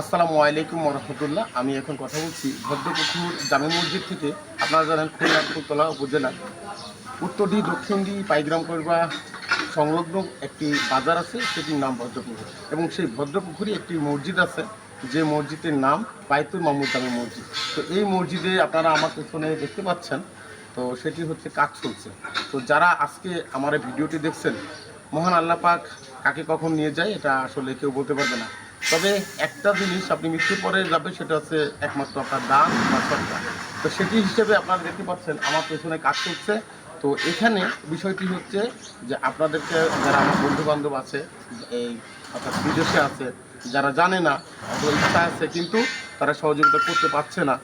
আসসালামু আলাইকুম রহমতুল্লাহ। আমি এখন কথা বলছি ভদ্রপুকুর জামে মসজিদ থেকে। আপনারা জানেন খুলনা ফুলতলা উপজেলা। উত্তরডি দক্ষিণডি পাইগ্রাম করবা সংলগ্ন একটি বাজার আছে, সেটির নাম ভদ্রপুকুর। এবং সেই ভদ্রপুকুরই একটি মসজিদ আছে, যে মসজিদের নাম বাইতুল মামুদ জামে মসজিদ। তো এই মসজিদে আপনারা আমার পেছনে দেখতে পাচ্ছেন তো সেটি হচ্ছে কাজ চলছে। তো যারা আজকে আমার এই ভিডিওটি দেখছেন, মহান আল্লাহ পাক কাকে কখন নিয়ে যায় এটা আসলে কেউ বলতে পারবে না। তবে একটা জিনিস আপনি মৃত্যুর পরে যাবে সেটা হচ্ছে একমাত্র আপনার দান বা সত্তা তো সেটি হিসেবে আপনারা দেখতে পাচ্ছেন, আমার পেছনে কাজ চলছে। তো এখানে বিষয়টি হচ্ছে যে আপনাদেরকে, যারা আমার বন্ধু বান্ধব আছে, এই অর্থাৎ বিদেশে আছে, যারা জানে না, অথবা ইচ্ছা আছে, কিন্তু তারা সহযোগিতা করতে পারছে না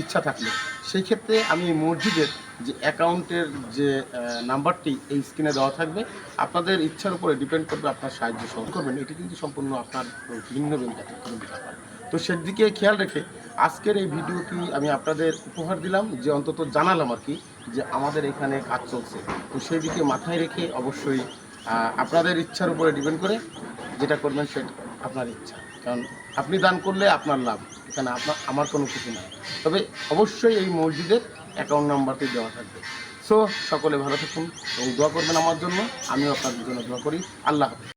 ইচ্ছা থাকলে। সেই ক্ষেত্রে আমি মসজিদের যে অ্যাকাউন্টের যে নাম্বারটি এই স্ক্রিনে দেওয়া থাকবে, আপনাদের ইচ্ছার উপরে ডিপেন্ড করবে আপনার সাহায্য সহ করবেন। এটি কিন্তু সম্পূর্ণ আপনার ভিন্ন ভিন্ন ব্যাপার। তো সেদিকে খেয়াল রেখে আজকের এই ভিডিওটি আমি আপনাদের উপহার দিলাম, যে অন্তত জানালাম আর কি, যে আমাদের এখানে কাজ চলছে। তো সেই দিকে মাথায় রেখে অবশ্যই আপনাদের ইচ্ছার উপরে ডিপেন্ড করে যেটা করবেন সেটা আপনার ইচ্ছা। কারণ আপনি দান করলে আপনার লাভ, এখানে আপনার, আমার কোনো কিছু নাই তবে অবশ্যই এই মসজিদের অ্যাকাউন্ট নাম্বারটি দেওয়া থাকবে। সো সকলে ভালো থাকুন এবং দোয়া করবেন আমার জন্য। আমিও আপনাদের জন্য দোয়া করি। আল্লাহ